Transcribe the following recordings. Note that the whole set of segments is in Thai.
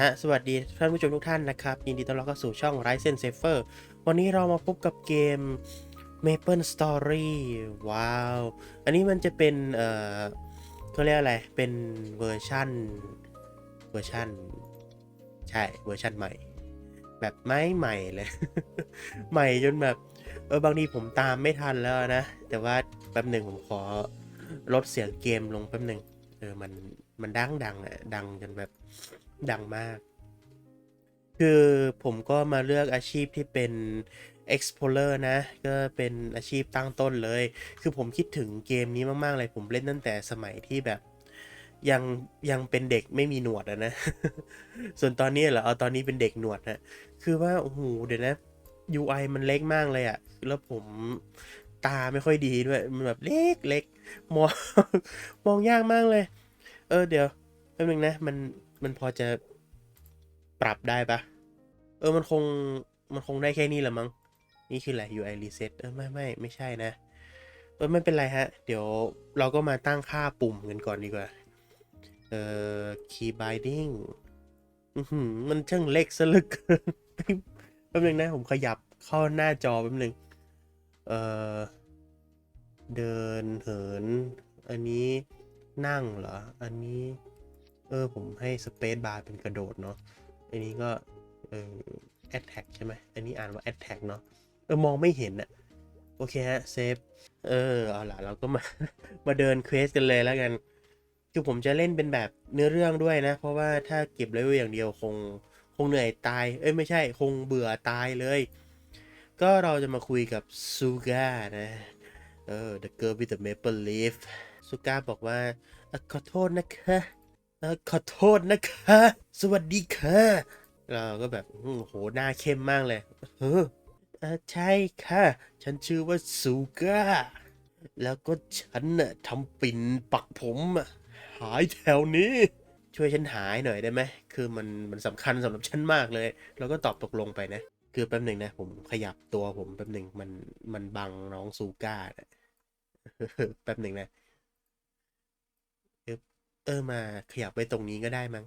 ฮะ สวัสดีท่านผู้ชมทุกท่านนะครับ ยินดีต้อนรับเข้าสู่ช่อง Ryzen Safer วันนี้เรามาพบกับเกม Maple Story ว้าว อันนี้มันจะเป็น เอ่อเขาเรียกอะไร เป็นเวอร์ชั่น เวอร์ชั่น ใช่ เวอร์ชั่นใหม่ แบบไม่ใหม่เลย ใหม่จนแบบ เออบางทีผมตามไม่ทันแล้วนะ แต่ว่าแป๊บหนึ่งผมขอลดเสียงเกมลงแป๊บหนึ่งเออ มัน มันดังดังอะดังจนแบบ ดังมาก คือผมก็มาเลือกอาชีพที่เป็น explorer นะ ก็เป็นอาชีพตั้งต้นเลย คือผมคิดถึงเกมนี้มาก ๆ เลย ผมเล่นตั้งแต่สมัยที่แบบยังยังเป็นเด็กไม่มีหนวดอะนะ ส่วนตอนนี้เหรอ เอาตอนนี้เป็นเด็กหนวดนะ คือว่า โอ้โห เดี๋ยวนะ UI มันเล็กมากเลยอะแล้วผมตาไม่ค่อยดีด้วย มันแบบเล็กเล็กมอง มองยากมากเลย เออ เดี๋ยวแป๊บนึงนะ มัน มันพอจะปรับได้ปะเออมันคงมันคงได้แค่นี้แหละมั้งนี่คืออะไร UI reset เออไม่ไม่ไม่ใช่นะ เออไม่เป็นไรฮะ เดี๋ยวเราก็มาตั้งค่าปุ่มกันก่อนดีกว่า เอ่อ key binding มันช่างเล็กซะเหลึกเกินแป๊บนึงนะ ผมขยับเข้าหน้าจอแป๊บนึง เอ่อ เดินเหิน อันนี้นั่งเหรอ อันนี้ เออผมให้ space bar เป็นกระโดดเนาะอันนี้ก็เออ attack ใช่ไหมอันนี้อ่านว่า attack เนาะเออมองไม่เห็นอะโอเคฮะเซฟเออเอาล่ะเราก็มามาเดินเควสกันเลยแล้วกัน คือผมจะเล่นเป็นแบบเนื้อเรื่องด้วยนะ เพราะว่าถ้าเก็บเลเวลอย่างเดียวคงคงเหนื่อยตาย เอ้ยไม่ใช่คงเบื่อตายเลย ก็เราจะมาคุยกับซูก้านะเออ the girl with the maple leaf ซูก้าบอกว่าขอโทษนะคะ ขอโทษนะคะ สวัสดีค่ะเราก็แบบโหหน้าเข้มมากเลยเออใช่ค่ะ ฉันชื่อว่าซูก้า แล้วก็ฉันน่ะทำปิ่นปักผมหายแถวนี้ ช่วยฉันหายหน่อยได้ไหม คือมันมันสำคัญสำหรับฉันมากเลย แล้วก็ตอบตกลงไปนะ คือแป๊บหนึ่งนะ ผมขยับตัวผมแป๊บหนึ่งมันมันบังน้องซูก้านะแป๊บหนึ่งนะ เออมาขยับไปตรงนี้ก็ได้มั้ง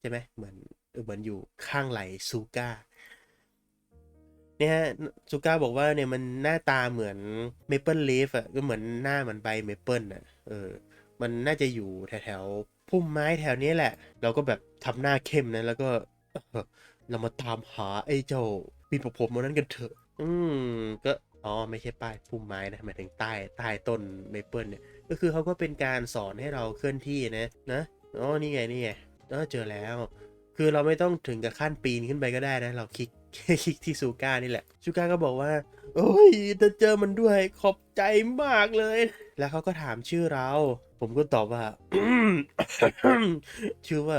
ใช่ไหมเหมือนเหมือนอยู่ข้างไหลซูก้าเนี่ยฮะซูก้าบอกว่าเนี่ยมันหน้าตาเหมือนเมเปิลลีฟอะก็เหมือนหน้าเหมือนใบเมเปิลอะเออมันน่าจะอยู่แถวๆพุ่มไม้แถวนี้แหละ เราก็แบบทำหน้าเข้มนะแล้วก็เรามาตามหาไอ้เจ้าปีปกผมมันนั้นกันเถอะ อืมก็อ๋อไม่ใช่ป้ายพุ่มไม้นะหมายถึงใต้ใต้ต้นเมเปิลเนี่ย ก็คือเขาก็เป็นการสอนให้เราเคลื่อนที่นะนะอ๋อนี่ไงนี่ไงเออเจอแล้ว คือเราไม่ต้องถึงกับขั้นปีนขึ้นไปก็ได้นะ เราคลิกคลิกที่ซูก้านี่แหละซูก้าก็บอกว่า โอ้ยจะเจอมันด้วยขอบใจมากเลย แล้วเขาก็ถามชื่อเรา ผมก็ตอบว่า ชื่อว่า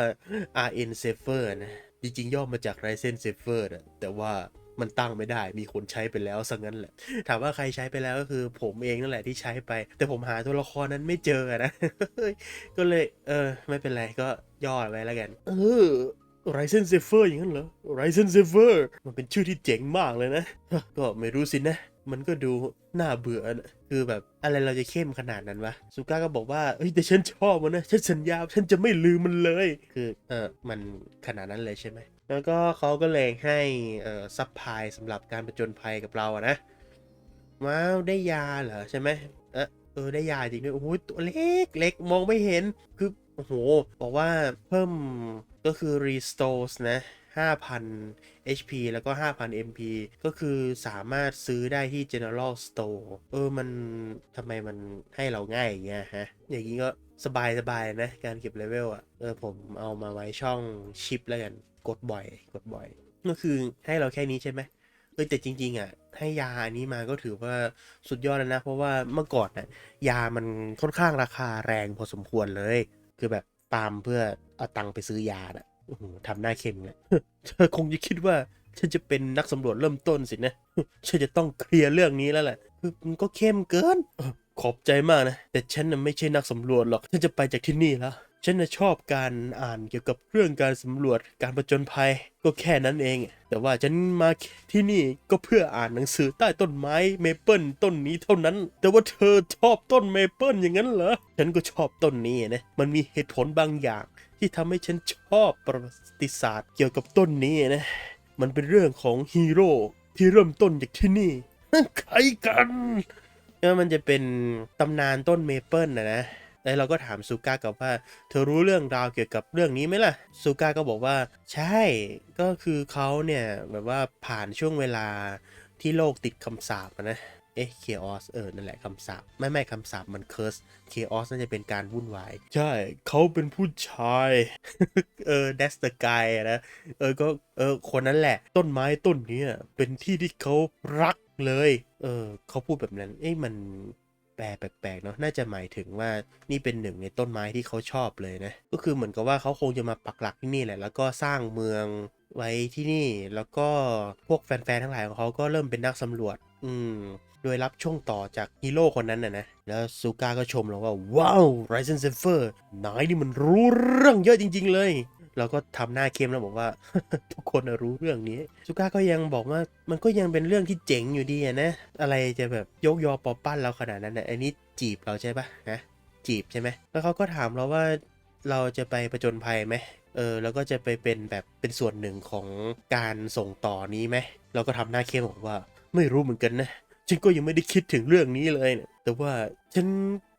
RN Safer นะ จริงๆ ย่อมาจาก Ryzen Safer แต่ว่า มันตั้งไม่ได้ มีคนใช้ไปแล้วซะงั้นแหละ ถามว่าใครใช้ไปแล้วก็คือ ผมเองนั่นแหละที่ใช้ไป แต่ผมหาตัวละครนั้นไม่เจอนะ ก็เลย เออ ไม่เป็นไรก็ย่อไว้แล้วกัน เออ Ryzen Safer อย่างนั้นเหรอ Ryzen Safer มันเป็นชื่อที่เจ๋งมากเลยนะ ก็ไม่รู้สินะ มันก็ดูน่าเบื่อนะคือแบบอะไรเราจะเข้มขนาดนั้นวะซูก้าก็บอกว่าเฮ้ยแต่ฉันชอบมันนะ ฉันสัญญา ฉันจะไม่ลืมมันเลย คือเออมันขนาดนั้นเลยใช่ไหม แล้วก็เขาก็เลยให้ซัพพลายสำหรับการประจนภัยกับเราอะนะว้าวได้ยาเหรอใช่ไหมเออเออได้ยาจริงด้วยโอ้โหตัวเล็กเล็กมองไม่เห็นคือโอ้โหบอกว่าเพิ่มก็คือ restores นะ5,000 HP แล้วก็ 5,000 MP ก็คือสามารถซื้อได้ที่ General Store เออ มันทำไมมันให้เราง่ายอย่างเงี้ยฮะ อย่างนี้ก็ สบายสบายนะ การเก็บเลเวลอะเออผมเอามาไว้ช่องชิปแล้วกัน กดบ่อย กดบ่อย ก็คือให้เราแค่นี้ใช่ไหมเออแต่จริง ๆ อะ ให้ยาอันนี้มาก็ถือว่าสุดยอดแล้วนะ เพราะว่าเมื่อก่อนน่ะยามันค่อนข้างราคาแรงพอสมควรเลย คือแบบตามเพื่อเอาตังค์ไปซื้อยาน่ะโอ้โหทำหน้าเข็มเลยเธอคงจะคิดว่าฉันจะเป็นนักสำรวจเริ่มต้นสินะฉันจะต้องเคลียร์เรื่องนี้แล้วแหละมันก็เข้มเกิน ขอบใจมากนะ แต่ฉันน่ะไม่ใช่นักสำรวจหรอก ฉันจะไปจากที่นี่แล้ว ฉันน่ะชอบการอ่านเกี่ยวกับเรื่องการสำรวจการประจนภัยก็แค่นั้นเอง แต่ว่าฉันมาที่นี่ก็เพื่ออ่านหนังสือใต้ต้นไม้เมเปิลต้นนี้เท่านั้น แต่ว่าเธอชอบต้นเมเปิลอย่างนั้นเหรอ ฉันก็ชอบต้นนี้นะ มันมีเหตุผลบางอย่าง ที่ทำให้ฉันชอบประวัติศาสตร์เกี่ยวกับต้นนี้นะ มันเป็นเรื่องของฮีโร่ที่เริ่มต้นจากที่นี่ ใครกัน แล้วมันจะเป็นตำนานต้นเมเปิลนะนะ แล้วเราก็ถามซูก้ากลับว่า เธอรู้เรื่องราวเกี่ยวกับเรื่องนี้ไหมล่ะ ซูก้าก็บอกว่า ใช่ ก็คือเขาเนี่ย แบบว่าผ่านช่วงเวลาที่โลกติดคำสาปอะนะ เอ๊ะเคออสเออ นั่นแหละคำสาปไม่ไม่คำสาปมันเคิร์สเคออสน่าจะเป็นการวุ่นวาย ใช่ เขาเป็นผู้ชาย เออ that's the guy อะนะ เออ ก็ เออ คนนั้นแหละ ต้นไม้ต้นเนี้ยเป็นที่ที่เขารัก เลย เออเขาพูดแบบนั้น เอ้ยมันแปลแปลกๆเนาะ น่าจะหมายถึงว่านี่เป็นหนึ่งในต้นไม้ที่เขาชอบเลยนะ ก็คือเหมือนกับว่าเขาคงจะมาปักหลักที่นี่แหละ แล้วก็สร้างเมืองไว้ที่นี่ แล้วก็พวกแฟนๆทั้งหลายของเขาก็เริ่มเป็นนักสำรวจ อืม โดยรับช่วงต่อจากฮีโร่คนนั้นน่ะนะ แล้วซูก้าก็ชมเราว่า ว้าวไรเซนเซฟเฟอร์นายนี่มันรู้เรื่องเยอะจริง ๆ เลย เราก็ทำหน้าเข้มแล้วบอกว่า ทุกคนรู้เรื่องนี้ซูก้าก็ยังบอกว่ามันก็ยังเป็นเรื่องที่เจ๋งอยู่ดีนะ อะไรจะแบบยกยอปอปั้นเราขนาดนั้นนะอันนี้จีบเราใช่ปะนะจีบใช่ไหมแล้วเขาก็ถามเราว่าเราจะไปประจนภัยไหมเออแล้วก็จะไปเป็นแบบเป็นส่วนหนึ่งของการส่งต่อนี้ไหมเราก็ทำหน้าเข้มบอกว่าไม่รู้เหมือนกันนะ ฉันก็ยังไม่ได้คิดถึงเรื่องนี้เลยนะแต่ว่าฉัน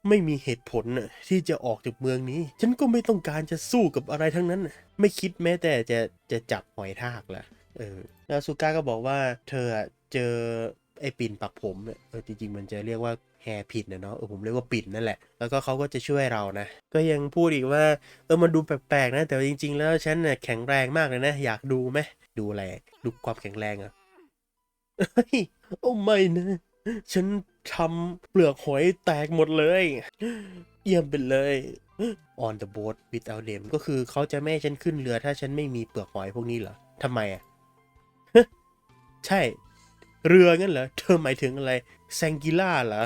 ไม่มีเหตุผลนะที่จะออกจากเมืองนี้ ฉันก็ไม่ต้องการจะสู้กับอะไรทั้งนั้นนะไม่คิดแม้แต่จะจะจับหอยทากล่ะเออแล้วซูก้าก็บอกว่าเธอเจอไอ้ปิ่นปักผมเนี่ยเออจริงๆ มันจะเรียกว่าแฮร์พินนะเนาะเออผมเรียกว่าปิ่นนั่นแหละ แล้วก็เขาก็จะช่วยเรานะ ก็ยังพูดอีกว่า เออมันดูแปลกๆนะ แต่จริง ๆ แล้วฉันน่ะแข็งแรงมากเลยนะ อยากดูไหมดูอะไรดูความแข็งแรงอะ เฮ้ยโอ้ไม่นะ ฉันทำเปลือกหอยแตกหมดเลย เยี่ยมไปเลย on the boat without them ก็คือเขาจะไม่ให้ฉันขึ้นเรือถ้าฉันไม่มีเปลือกหอยพวกนี้เหรอทำไมอะใช่ เรืองั้นเหรอ เธอหมายถึงอะไรแซงกิล่าเหรอ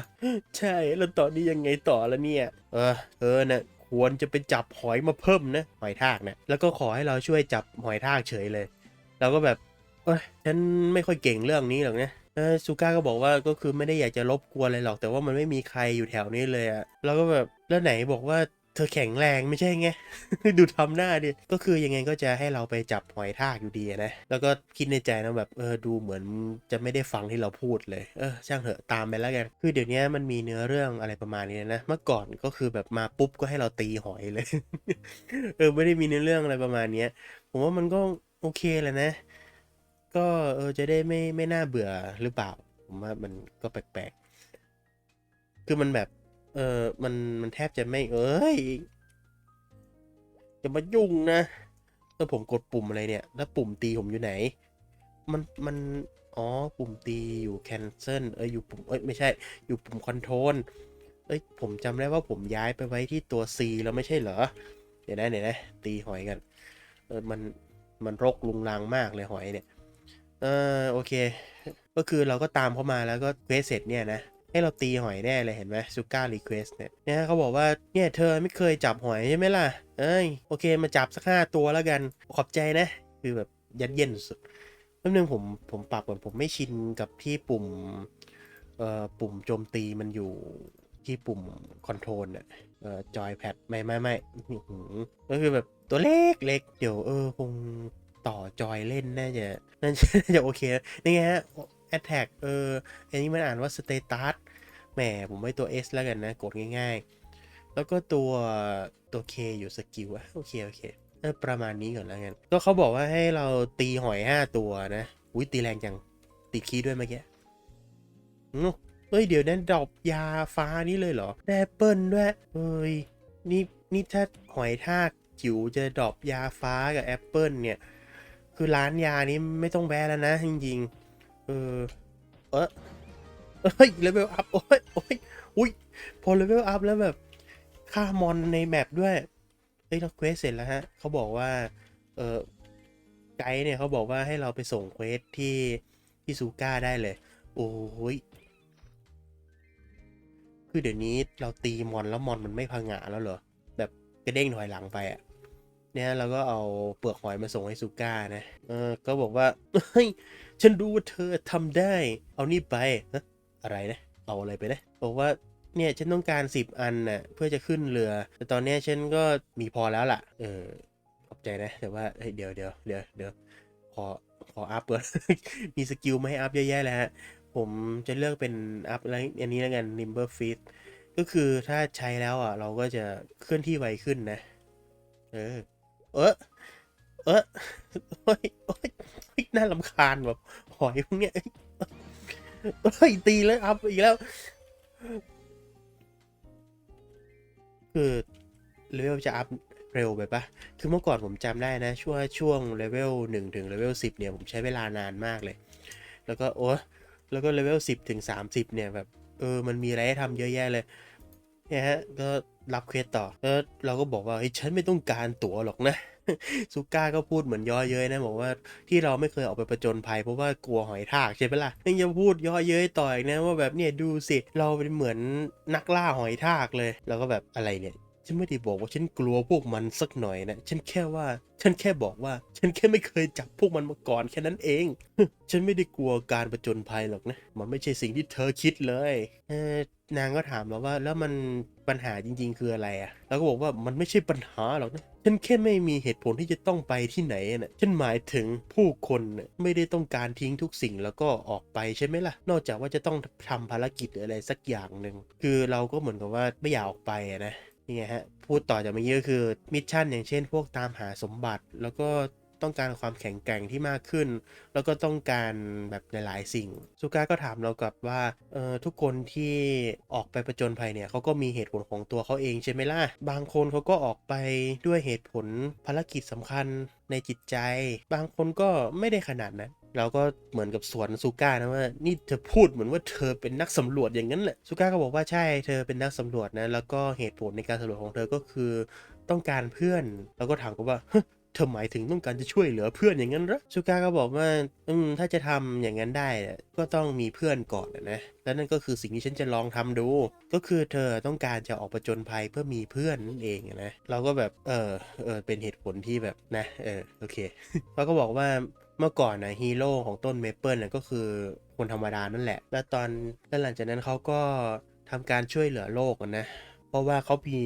ใช่ แล้วตอนนี้ยังไงต่อล้วเนี่ย เออ เออนะควรจะไปจับหอยมาเพิ่มนะ หอยทากนะ แล้วก็ขอให้เราช่วยจับหอยทากเฉยเลยเราก็แบบ เอ้ยฉันไม่ค่อยเก่งเรื่องนี้หรอกนะเออซูก้าก็บอกว่าก็คือไม่ได้อยากจะรบกวนอะไรหรอก แต่ว่ามันไม่มีใครอยู่แถวนี้เลยอะเราก็แบบแล้วไหนบอกว่าเธอแข็งแรงไม่ใช่ไง ดูทำหน้าดิ ก็คือยังไงก็จะให้เราไปจับหอยทากอยู่ดีนะ แล้วก็คิดในใจนะแบบเออดูเหมือนจะไม่ได้ฟังที่เราพูดเลย เออช่างเถอะตามไปแล้วกัน คือเดี๋ยวนี้มันมีเนื้อเรื่องอะไรประมาณนี้นะ เมื่อก่อนก็คือแบบมาปุ๊บก็ให้เราตีหอยเลย เออไม่ได้มีเนื้อเรื่องอะไรประมาณเนี้ย ผมว่ามันก็โอเคแหละนะ ก็เออจะได้ไม่ไม่น่าเบื่อหรือเปล่า ผมว่ามันก็แปลกๆ คือมันแบบ เออมันมันแทบจะไม่เอ้ยอย่ามายุ่งนะแล้วผมกดปุ่มอะไรเนี่ย แล้วปุ่มตีผมอยู่ไหน มันมันอ๋อปุ่มตีอยู่ cancel เอ้ยอยู่ปุ่มเอ้ยไม่ใช่ อยู่ปุ่ม control เอ้ยผมจำได้ว่าผมย้ายไปไว้ที่ตัว C แล้วไม่ใช่เหรอ เดี๋ยวนะเดี๋ยวนะตีหอยกันเออมันมันรกลุงรังมากเลยหอยเนี่ย เออโอเค ก็คือเราก็ตามเขามาแล้วก็เควสเสร็จเนี่ยนะ ให้เราตีหอยแน่เลยเห็นไหมซูก้ารีเควสเนี่ยเนี่ยเขาบอกว่าเนี่ยเธอไม่เคยจับหอยใช่ไหมล่ะ เอ้ยโอเคมาจับสักห้าตัวแล้วกันขอบใจนะ คือแบบยัดเย็นสุดแป๊บนึงผมผมปรับก่อนผมไม่ชินกับที่ปุ่มเอ่อปุ่มโจมตีมันอยู่ที่ปุ่มคอนโทรลเนี่ยเอ่อจอยแพดไม่ไม่ไม่ก็คือแบบตัวเล็กเล็กเดี๋ยวเออคง ต่อจอยเล่นน่าจะน่าจะน่าจะโอเค นี่ไงฮะ attack เออ อันนี้มันอ่านว่า status แหมผมไว้ตัว S แล้วกันนะ กดง่ายๆ แล้วก็ตัวตัว K อยู่สกิลอะโอเค โอเคเออประมาณนี้ก่อนแล้วกัน ก็เขาบอกว่าให้เราตีหอย 5 ตัวนะอุ้ยตีแรงจัง ติดคีด้วยเมื่อกี้เอ้ย เดี๋ยวนั้นดอปยาฟ้านี่เลยเหรอแอปเปิลด้วยเอ้ย นี่ นี่ถ้าหอยทากจิ๋วจะดอปยาฟ้ากับแอปเปิลเนี่ย คือร้านยานี้ไม่ต้องแวะแล้วนะจริงๆเออเออเอ้ยเลเวลอัพโอ้ยโอ้ยอุ้ยพอเลเวลอัพแล้วแบบฆ่ามอนในแมปด้วยเอ้ยเราเควสเสร็จแล้วฮะเขาบอกว่าเออไกด์เนี่ยเขาบอกว่าให้เราไปส่งเควสที่ที่ซูก้าได้เลย โอ้ยคือเดี๋ยวนี้เราตีมอนแล้วมอนมันไม่พังงะแล้วเหรอ แบบกระเด้งถอยหลังไปอะ เนี่ยเราก็เอาเปลือกหอยมาส่งให้ซูก้านะเออก็บอกว่าเฮ้ยฉันรู้ว่าเธอทำได้ เอานี่ไปฮะอะไรนะ เอาอะไรไปนะบอกว่าเนี่ยฉันต้องการ 10 อันน่ะเพื่อจะขึ้นเรือ แต่ตอนนี้ฉันก็มีพอแล้วล่ะ เออขอบใจนะ แต่ว่าเฮ้ยเดี๋ยวเดี๋ยวเดี๋ยวเดี๋ยวขอขออัพก่อนมีสกิลไมาให้อัพเยอะแยะเลยฮะ ผมจะเลือกเป็นอัพอะไรอันนี้แล้วกัน Nimber Fit ก็คือถ้าใช้แล้วอะ เราก็จะเคลื่อนที่ไวขึ้นนะ เออ เออเออโอ้ยโอ้ยน่าลำคาญแบบหอยพวกเนี้ยเอ้ยตีเลยอัพอีกแล้ว คือเลเวลจะอัพเร็วไปปะคือเมื่อก่อนผมจำได้นะ ช่วงช่วงเลเวลหนึ่งถึงเลเวลสิบเนี่ย ผมใช้เวลานานมากเลย แล้วก็โอ้แล้วก็เลเวลสิบถึงสามสิบเนี่ยแบบ เออ มันมีอะไรให้ทำเยอะแยะเลยเนี่ยฮะ ก็ รับเควสต่อ แล้วเราก็บอกว่าเฮ้ยฉันไม่ต้องการตั๋วหรอกนะซูก้าก็พูดเหมือนย่อเย้ยนะบอกว่าที่เราไม่เคยออกไปประจนภัยเพราะว่ากลัวหอยทากใช่ไหมล่ะยังจะพูดย่อเย้ยต่ออีกนะว่าแบบเนี่ยดูสิเราเป็นเหมือนนักล่าหอยทากเลยเราก็แบบอะไรเนี่ยฉันไม่ได้บอกว่าฉันกลัวพวกมันสักหน่อยนะ ฉันแค่ว่า ฉันแค่บอกว่า ฉันแค่ไม่เคยจับพวกมันมาก่อนแค่นั้นเอง ฉันไม่ได้กลัวการประจนภัยหรอกนะ มันไม่ใช่สิ่งที่เธอคิดเลย เออ นางก็ถามเราว่าแล้วมันปัญหาจริง ๆ คืออะไรอะเราก็บอกว่ามันไม่ใช่ปัญหาหรอกนะฉันแค่ไม่มีเหตุผลที่จะต้องไปที่ไหนนะฉันหมายถึงผู้คนน่ะไม่ได้ต้องการทิ้งทุกสิ่งแล้วก็ออกไปใช่ไหมล่ะ นอกจากว่าจะต้องทำภารกิจหรืออะไรสักอย่างหนึ่งคือเราก็เหมือนกับว่าไม่อยากออกไปะนะนี่ไงฮะพูดต่อจากเมื่อกี้ก็คือมิชชั่นอย่างเช่น พวกตามหาสมบัติแล้วก็ ต้องการความแข็งแกร่งที่มากขึ้น แล้วก็ต้องการแบบหลายๆสิ่งซูก้าก็ถามเรากลับว่าเออทุกคนที่ออกไปประจนภัยเนี่ยเขาก็มีเหตุผลของตัวเขาเองใช่ไหมล่ะ บางคนเขาก็ออกไปด้วยเหตุผลภารกิจสำคัญในจิตใจ บางคนก็ไม่ได้ขนาดนั้นเราก็เหมือนกับสวนซูก้านะว่า นี่เธอพูดเหมือนว่าเธอเป็นนักสำรวจอย่างนั้นแหละซูก้าก็บอกว่าใช่เธอเป็นนักสำรวจนะ แล้วก็เหตุผลในการสำรวจของเธอก็คือต้องการเพื่อน แล้วก็ถามก็ว่า เธอหมายถึงต้องการจะช่วยเหลือเพื่อนอย่างนั้นหรอซูก้าก็บอกว่าอืมถ้าจะทำอย่างนั้นได้ก็ต้องมีเพื่อนก่อนนะและนั่นก็คือสิ่งที่ฉันจะลองทำดู ก็คือเธอต้องการจะออกประจนภัยเพื่อมีเพื่อนนั่นเองนะเราก็แบบเออเออเป็นเหตุผลที่แบบนะเออโอเคเขาก็บอกว่าเมื่อก่อนนะฮีโร่ของต้นเมเปิลนะก็คือคนธรรมดานั่นแหละ แล้วตอนแล้วหลังจากนั้นเขาก็ทำการช่วยเหลือโลกนะ เพราะว่าเขามี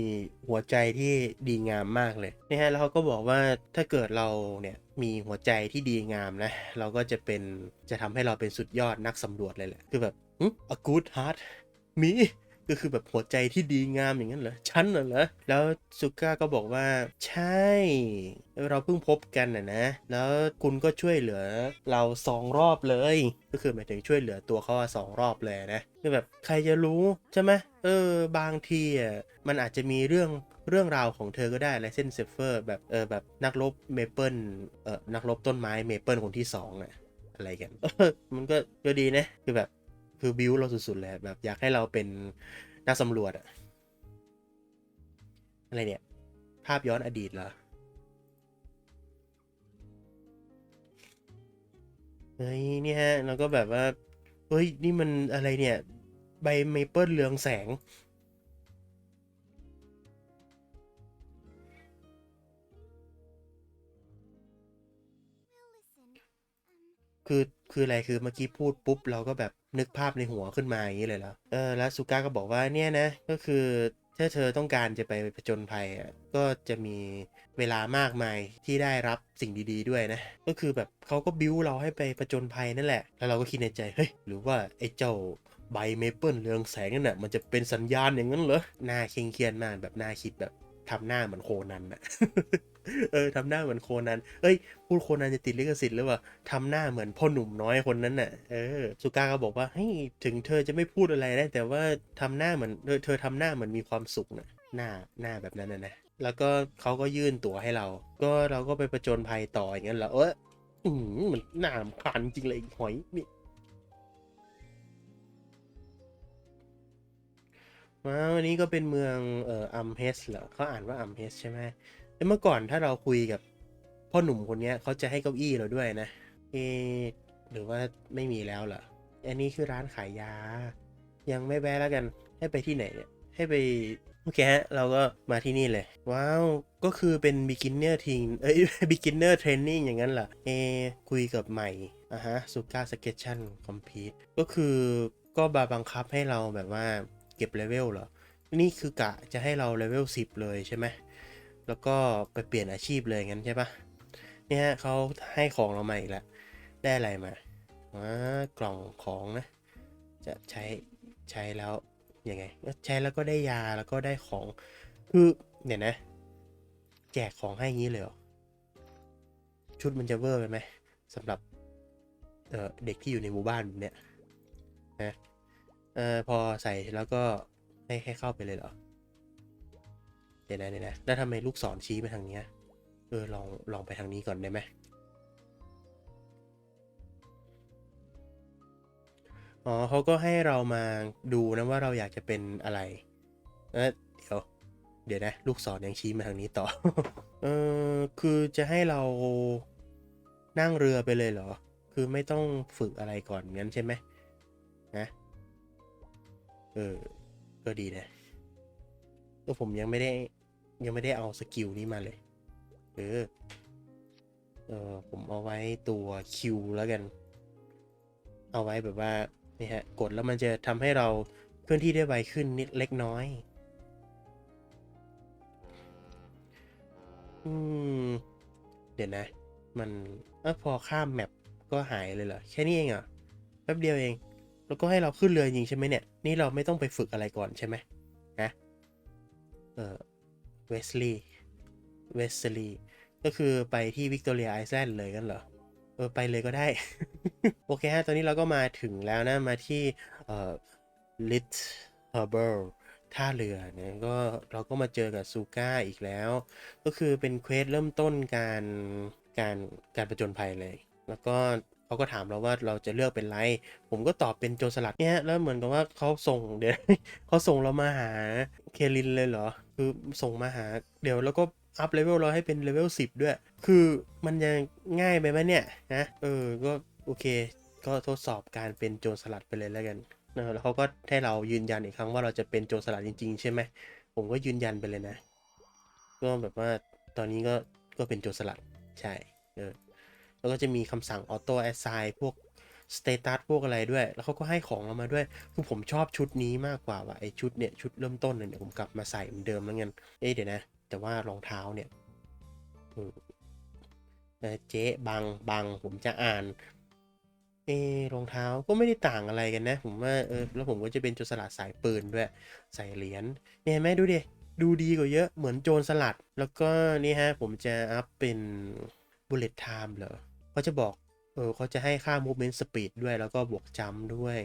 หัวใจที่ดีงามมากเลยนะฮะแล้วเขาก็บอกว่าถ้าเกิดเราเนี่ยมีหัวใจที่ดีงามนะ เราก็จะเป็นจะทำให้เราเป็นสุดยอดนักสำรวจเลยแหละ คือแบบอ a good heart มี ก็คือแบบหัวใจที่ดีงามอย่างนั้นเหรอฉันน่ะเหรอแล้วซูก้าก็บอกว่า ใช่ เราเพิ่งพบกันนะนะ แล้วคุณก็ช่วยเหลือเราสองรอบเลย ก็คือหมายถึงช่วยเหลือตัวเขาสองรอบเลยนะคือแบบใครจะรู้ใช่ไหมเออบางทีอะมันอาจจะมีเรื่องเรื่องราวของเธอก็ได้อะไรเส้นเซฟเฟอร์แบบเออแบบนักรบเมเปิลเออนักรบต้นไม้เมเปิลคนที่สองอะอะไรกันมันก็ก็ดีนะคือแบบ คือบิวเราสุดๆเลยแบบอยากให้เราเป็นนักสำรวจอะอะไรเนี่ย ภาพย้อนอดีตเหรอ เฮ้ยเนี่ยเราก็แบบว่า เฮ้ย นี่มันอะไรเนี่ย ใบเมเปิลเรืองแสงคือ คืออะไรคือเมื่อกี้พูดปุ๊บ เราก็แบบ นึกภาพในหัวขึ้นมาอย่างนี้เลยแล้วเออแล้วซูก้าก็บอกว่าเนี่ยนะก็คือถ้าเธอต้องการจะไปผจญภัยอะก็จะมีเวลามากมายที่ได้รับสิ่งดีๆด้วยนะ ก็คือแบบเขาก็บิ้วเราให้ไปผจญภัยนั่นแหละ แล้วเราก็คิดในใจเฮ้ยหรือว่าไอ้เจ้าใบเมเปิลเรืองแสงนั่นน่ะมันจะเป็นสัญญาณอย่างนั้นเหรอหน้าเคร่งเครียดมากแบบหน้าคิดแบบ ทำหน้าเหมือนโคนันอะเออทำหน้าเหมือนโคนัน เอ้ย พูดโคนันจะติดลิขสิทธิ์หรือเปล่าทำหน้าเหมือนพ่อหนุ่มน้อยคนนั้นน่ะ เออ สุก้าก็บอกว่าเฮ้ยถึงเธอจะไม่พูดอะไรได้ แต่ว่าทำหน้าเหมือนเธอเธอทำหน้าเหมือนมีความสุขนะหน้าหน้าแบบนั้นนะนะแล้วก็เขาก็ยื่นตั๋วให้เรา ก็เราก็ไปประจนภัยต่ออย่างนั้นเหรอเออมันหนารำคาญจริงเลยหอยนี่ ว้าววันนี้ก็เป็นเมืองเอ่ออัมเฮสเหรอเขาอ่านว่าอัมเฮสใช่ไหมแล้วเมื่อก่อนถ้าเราคุยกับพ่อหนุ่มคนนี้เขาจะให้เก้าอี้เราด้วยนะเอหรือว่าไม่มีแล้วเหรออันนี้คือร้านขายยา ยังไม่แวะแล้วกันให้ไปที่ไหนเนี่ยให้ไปโอเคฮะเราก็มาที่นี่เลย ว้าว ก็คือเป็น beginner team เอ้ย beginner training อย่างนั้นเหรอเอคุยกับใหม่อะฮะสุก้าสเก t ชั่นคอมพีทก็คือก็บาบังคับให้เราแบบว่า เก็บเลเวลเหรอ นี่คือกะจะให้เราเลเวล10 เลยใช่ไหม แล้วก็ไปเปลี่ยนอาชีพเลยงั้นใช่ปะเนี่ยฮะเขาให้ของเรามาอีกแล้ว ได้อะไรมาอ่ากล่องของนะ จะใช้ใช้แล้วยังไง ใช้แล้วก็ได้ยาแล้วก็ได้ของ คือเนี่ยนะ แจกของให้งี้เลยเหรอ ชุดมันจะเวอร์ไปไหมสำหรับเเด็กที่อยู่ในหมู่บ้านแบบเนี้ยนะ เออพอใส่แล้วก็ให้ให้เข้าไปเลยเหรอ เดี๋ยวนะเดี๋ยวนะแล้วทำไมลูกศรชี้ไปทางเนี้ย เออลองลองไปทางนี้ก่อนได้ไหมอ๋อเขาก็ให้เรามาดูนะว่าเราอยากจะเป็นอะไร เออเดี๋ยว เดี๋ยวนะ ลูกศรยังชี้มาทางนี้ต่อ เออคือจะให้เรานั่งเรือไปเลยเหรอ คือไม่ต้องฝึกอะไรก่อนงั้นใช่ไหม เออ ก็ดีนะก็ผมยังไม่ได้ ยังไม่ได้เอาสกิลนี้มาเลย เออ เออผมเอาไว้ตัวคิวแล้วกัน เอาไว้แบบว่านี่ฮะ กดแล้วมันจะทำให้เราเคลื่อนที่ได้ไวขึ้นนิดเล็กน้อย อืม เดี๋ยวนะ มันเออพอข้ามแมปก็หายเลยเหรอ แค่นี้เองเหรอแป๊บเดียวเอง แล้วก็ให้เราขึ้นเรือจริงใช่ไหมเนี่ย นี่เราไม่ต้องไปฝึกอะไรก่อนใช่ไหมนะเออเวสลีย์เวสลีย์ก็คือไปที่วิกตอเรียไอแลนด์เลยกันเหรอ เออ ไปเลยก็ได้ โอเคฮะ ตอนนี้เราก็มาถึงแล้วนะ มาที่เอ่อลิทเฮอร์เบิลท่าเรือเนี่ยก็เราก็มาเจอกับซูก้าอีกแล้ว ก็คือเป็นเควสเริ่มต้นการการการประจนภัยเลย แล้วก็ เขาก็ถามเราว่าเราจะเลือกเป็นไร ผมก็ตอบเป็นโจรสลัดเนี่ยแล้วเหมือนกับว่าเขาส่งเดี๋ยวเขาส่งเรามาหาเคลินเลยเหรอ คือส่งมาหา เดี๋ยวแล้วก็อัพเลเวลเราให้เป็นเลเวล10 ด้วย คือมันยังง่ายไปไหมเนี่ยนะเออก็โอเค ก็ทดสอบการเป็นโจรสลัดไปเลยแล้วกันเออแล้วเขาก็ให้เรายืนยันอีกครั้งว่าเราจะเป็นโจรสลัดจริง ๆ ใช่ไหมผมก็ยืนยันไปเลยนะ ก็แบบว่าตอนนี้ก็ก็เป็นโจรสลัดใช่เออ แล้วก็จะมีคำสั่งออโต้แอสไซน์พวกสเตตัสพวกอะไรด้วย แล้วเขาก็ให้ของเรามาด้วยคือผมชอบชุดนี้มากกว่าว่ะไอชุดเนี่ยชุดเริ่มต้นเนี่ยเดี๋ยวผมกลับมาใส่เหมือนเดิมแล้วกันเอ๊ะเดี๋ยวนะ แต่ว่ารองเท้าเนี่ยเจ๊บังบังผมจะอ่านเอรองเท้าก็ไม่ได้ต่างอะไรกันนะ ผมว่าเออแล้วผมก็จะเป็นโจรสลัดสายปืนด้วย ใส่เหรียญเนี่ยเห็นไหมดูดิดูดีกว่าเยอะเหมือนโจรสลัด แล้วก็นี่ฮะผมจะอัพเป็น bullet time เหรอ เขาจะบอก เออเขาจะให้ค่า movement speed ด้วยแล้วก็บวกจำด้วย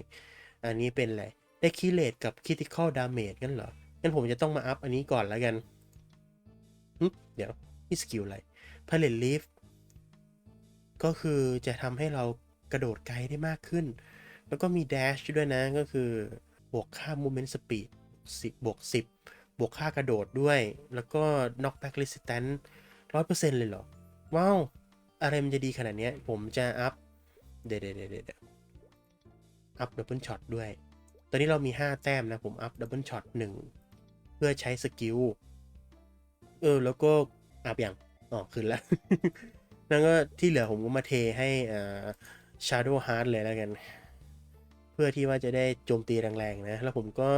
อันนี้เป็นอะไร ได้คีเลตกับ critical damage กันเหรอ งั้นผมจะต้องมาอัพอันนี้ก่อนแล้วกันเดี๋ยวนี่สกิลอะไร p a l e t leaf ก็คือจะทำให้เรากระโดดไกลได้มากขึ้น แล้วก็มี dash ด้วยนะ ก็คือบวกค่า movement speed 10บวก10 บวกค่ากระโดดด้วย แล้วก็ knockback resistance 100%เลยเหรอ ว้าว อะไรมันจะดีขนาดนี้ผมจะอัพ เดี๋ยวเดี๋ยวเดี๋ยวเดอัพดับเบิลช็อตด้วย ตอนนี้เรามี 5 แต้มนะ ผมอัพดับเบิลช็อต1เพื่อใช้สกิล เออ แล้วก็อัพอย่างอ๋อขึ้นแล้วแล้วก็ที่เหลือผมก็มาเทให้อ่า Shadow Heart เลยแล้วกัน เพื่อที่ว่าจะได้โจมตีแรงๆนะ แล้วผมก็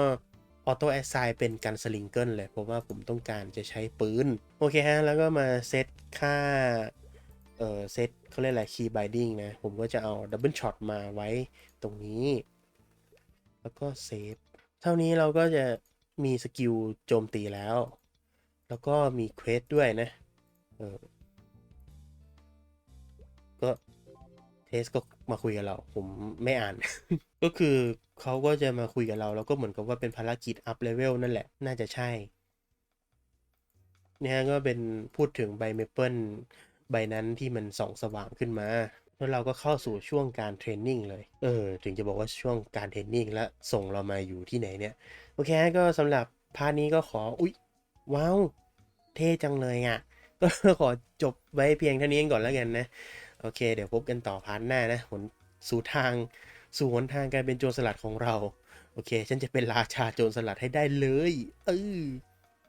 ออโต้แอสไซน์เป็นการสลิงเกิลเลย เพราะว่าผมต้องการจะใช้ปืน โอเคฮะ แล้วก็มาเซตค่า เออเซตเขาเรียกอะไรคีย์บ i ดิ้งนะ ผมก็จะเอาดับเบิลช็อตมาไว้ตรงนี้ แล้วก็เซฟเท่านี้เราก็จะมีสกิลโจมตีแล้ว แล้วก็มีเควสด้วยนะเออก็เทสก็มาคุยกับเรา ผมไม่อ่าน ก็คือเขาก็จะมาคุยกับเรา แล้วก็เหมือนกับว่าเป็นภารกิจอัพเลเวลนั่นแหละ น่าจะใช่เนี่ยก็เป็นพูดถึงใบเมเปิล ใบนั้นที่มันส่องสว่างขึ้นมา แล้วเราก็เข้าสู่ช่วงการเทรนนิ่งเลย เออ ถึงจะบอกว่าช่วงการเทรนนิ่งแล้วส่งเรามาอยู่ที่ไหนเนี่ย โอเคก็สำหรับพาร์ทนี้ก็ขอ อุ๊ย ว้าว เท่จังเลยอะ ก็ขอจบไว้เพียงเท่านี้ก่อนแล้วกันนะ โอเค เดี๋ยวพบกันต่อพาร์ทหน้านะหนสู่ทางสู่หนทางการเป็นโจรสลัดของเรา โอเค ฉันจะเป็นราชาโจรสลัดให้ได้เลย เออ